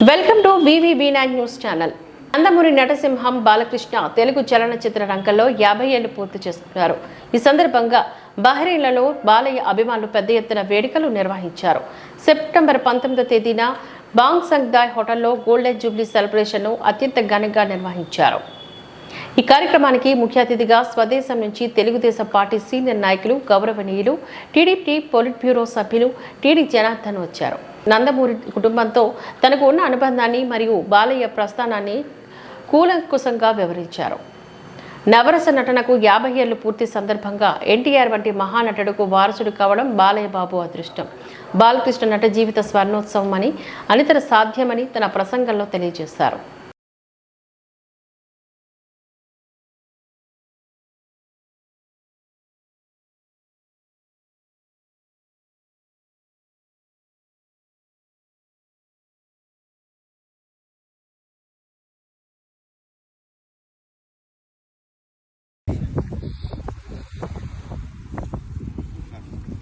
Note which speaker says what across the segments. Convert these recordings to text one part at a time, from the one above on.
Speaker 1: Welcome to VVB nine news channel. Nandamuri నటసింహం Balakrishna Telugu చలనచిత్ర రంగంలో యాభై ఏళ్ళు పూర్తి చేసుకున్నారు. ఈ సందర్భంగా బహ్రెయిన్లలో బాలయ్య అభిమానులు పెద్ద ఎత్తున వేడుకలు నిర్వహించారు. సెప్టెంబర్ పంతొమ్మిదో తేదీన బాంగ్ సంగ్దాయ్ హోటల్లో గోల్డెన్ జూబ్లీ సెలబ్రేషన్ను అత్యంత ఘనంగా నిర్వహించారు. ఈ కార్యక్రమానికి ముఖ్య అతిథిగా స్వదేశం నుంచి తెలుగుదేశం పార్టీ సీనియర్ నాయకులు గౌరవనీయులు టీడీపీ పొలిట్ బ్యూరో సభ్యులు టీడీ జనార్దన్ వచ్చారు. నందమూరి కుటుంబంతో తనకు ఉన్న అనుబంధాన్ని మరియు బాలయ్య ప్రస్థానాన్ని కూలంకుశంగా వివరించారు. నవరస నటనకు యాభై ఏళ్ళు పూర్తి సందర్భంగా ఎన్టీఆర్ వంటి మహానటుడుకు వారసుడు కావడం బాలయ్య బాబు అదృష్టం. బాలకృష్ణ నట జీవిత స్వర్ణోత్సవం అని అనితర సాధ్యమని తన ప్రసంగంలో తెలియజేశారు.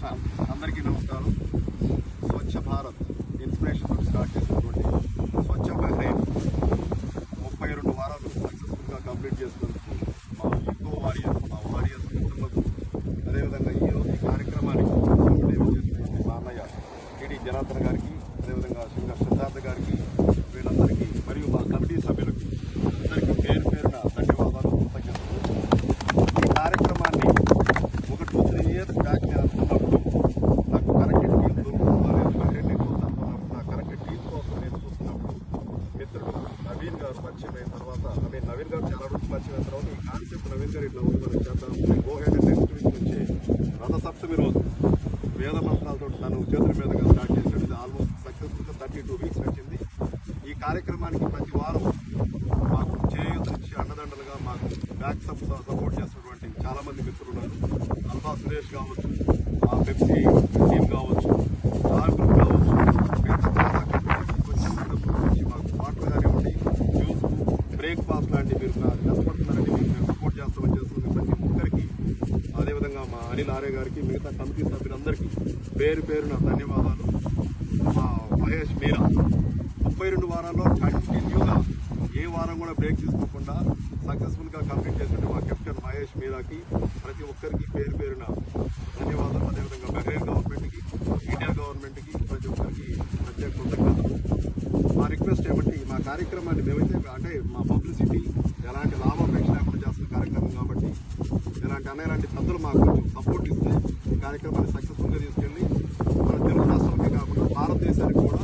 Speaker 2: అందరికీ నమస్కారం. స్వచ్ఛ భారత్ ఇన్స్పిరేషన్ స్టార్ట్ చేసినటువంటి స్వచ్ఛ బహ్రైన్ ముప్పై రెండు వారాలు సక్సెస్ఫుల్గా కంప్లీట్ చేసుకున్నందుకు మా ఇంకో వారియర్స్ మా వారియర్స్ మిత్రులకు అదేవిధంగా ఈ రోజు ఈ కార్యక్రమానికి సేవ చేసినటువంటి మా టీడీ జనార్దన్ గారికి అదేవిధంగా సింగర్ సిద్ధార్థ గారికి వీళ్ళందరికీ మరియు మా కమిటీ సభ్యులకి అందరికీ పేరు పేరున ధన్యవాదాలు కృతజ్ఞతలు ఈ కార్యక్రమాన్ని ఒక టూ త్రీ ఇయర్స్ బ్యాక్ నేను అనుకున్నప్పుడు నాకు కరెక్ట్ టీం దొరుకుతుందా లేదు బహ్రెయిన్ నేను అనుకున్నప్పుడు నా కరెక్ట్ టీం కోసం నేను చూస్తున్నప్పుడు మిత్రుడు నవీన్ గారు పరిచయం అయిన తర్వాత ఐ మీన్ నవీన్ గారు చాలా రోజులు పరిచయం అయిన తర్వాత ఈ కాన్సెప్ట్ నవీన్ గారు ఇట్లా ఉంది మనం చేద్దాం గో హెడ్ నెక్స్ట్ వీక్ నుంచి రథసప్తమి రోజు వేద మంత్రాలతో తను చేతుల మీదుగా స్టార్ట్ చేశాడు ఇది ఆల్మోస్ట్ సక్సెస్ఫుల్గా థర్టీ టూ వీక్స్ వచ్చింది ఈ కార్యక్రమానికి ప్రతి వారం మాకు చేయూతనిచ్చి అండదండలుగా మాకు బ్యాక్ సపోర్ట్ చేస్తున్నటువంటి చాలామంది మిత్రులు ఉన్నారు. అల్వా సురేష్ కావచ్చు మా పెప్సీ టీం కావచ్చు కార్మికులు కావచ్చు మిగతా చాలా కంపెనీస్ కొంచెం డబ్బులు నుంచి మాకు వాటర్ కానివ్వండి జ్యూస్ బ్రేక్ఫాస్ట్ లాంటి మీరు కష్టపడుతున్నారని మీకు సపోర్ట్ చేస్తామని చేస్తుంది ప్రతి ఒక్కరికి అదేవిధంగా మా అనిల్ ఆర్య గారికి మిగతా కమిటీ సభ్యులందరికీ పేరు పేరున ధన్యవాదాలు. మా మహేష్ మీరా ముప్పై రెండు వారాల్లో కంటిన్యూగా ఏ వారం కూడా బ్రేక్ తీసుకోకుండా సక్సెస్ఫుల్గా కంప్లీట్ చేసినట్టు మా కెప్టెన్ మహేష్ మీరాకి ప్రతి ఒక్కరికి పేరు పేరున ధన్యవాదాలు. అదేవిధంగా బహ్రెయిన్ కార్యక్రమాన్ని మేమైతే అంటే మా పబ్లిసిటీ ఎలాంటి లాభాపేక్ష లేకుండా చేస్తున్న కార్యక్రమం కాబట్టి ఇలాంటి అనేలాంటి పెద్దలు మాకు కొంచెం సపోర్ట్ ఇస్తే ఈ కార్యక్రమాన్ని సక్సెస్ఫుల్గా తీసుకెళ్ళి మన తెలుగు రాష్ట్రాలకే కాకుండా భారతదేశానికి కూడా